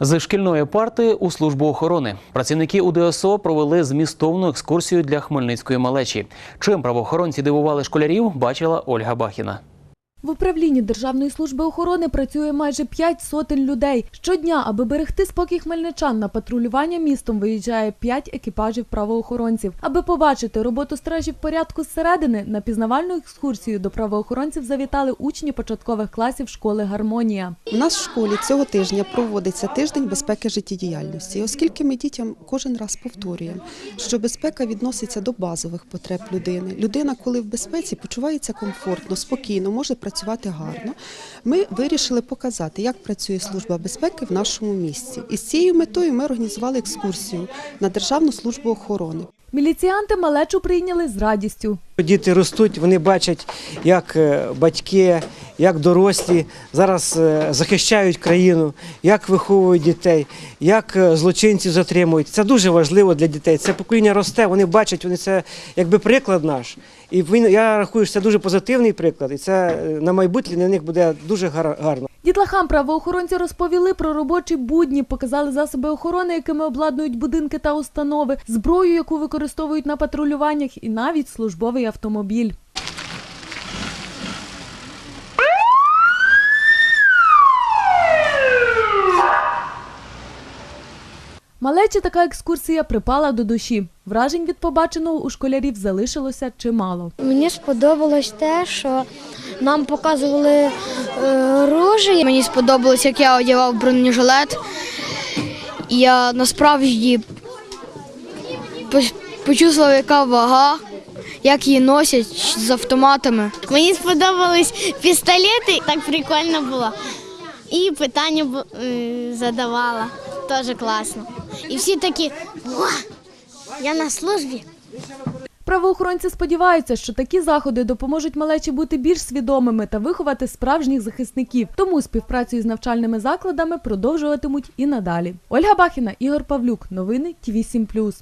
З шкільної парти у службу охорони працівники УДСО провели змістовну екскурсію для хмельницької малечі. Чим правоохоронці дивували школярів, бачила Ольга Бахіна. В управлінні Державної служби охорони працює майже п'ять сотень людей. Щодня, аби берегти спокій хмельничан, на патрулювання містом виїжджає п'ять екіпажів правоохоронців. Аби побачити роботу стражів порядку зсередини, на пізнавальну екскурсію до правоохоронців завітали учні початкових класів школи Гармонія. У нас в школі цього тижня проводиться тиждень безпеки життєдіяльності, оскільки ми дітям кожен раз повторюємо, що безпека відноситься до базових потреб людини. Людина, коли в безпеці, почувається комфортно, спокійно, може працювати гарно. Ми вирішили показати, як працює служба безпеки в нашому місті. І з цією метою ми організували екскурсію на Державну службу охорони. Міліціянти малечу прийняли з радістю. Діти ростуть, вони бачать, як е, батьки, як дорослі зараз е, захищають країну, як виховують дітей, як е, злочинців затримують. Це дуже важливо для дітей. Це покоління росте, вони бачать, вони це якби приклад наш. І я рахую, що це дуже позитивний приклад, і це на майбутнє для них буде дуже гар- гарно. Дітлахам правоохоронці розповіли про робочі будні, показали засоби охорони, якими обладнують будинки та установи, зброю, яку використовують на патрулюваннях, і навіть службовий автомобіль. Малечі така екскурсія припала до душі. Вражень від побаченого у школярів залишилося чимало. Мені сподобалось те, що нам показували е, рожі. Мені сподобалось, як я одягав бронежилет. Я насправді по- почувствував, яка вага, як її носять з автоматами. Мені сподобались пістолети, так прикольно було. І питання е, задавала. Теж класно. І всі такі, «О, я на службі. Правоохоронці сподіваються, що такі заходи допоможуть малечі бути більш свідомими та виховати справжніх захисників. Тому співпрацю з навчальними закладами продовжуватимуть і надалі. Ольга Бахіна, Ігор Павлюк. Новини ТІВІ 7+.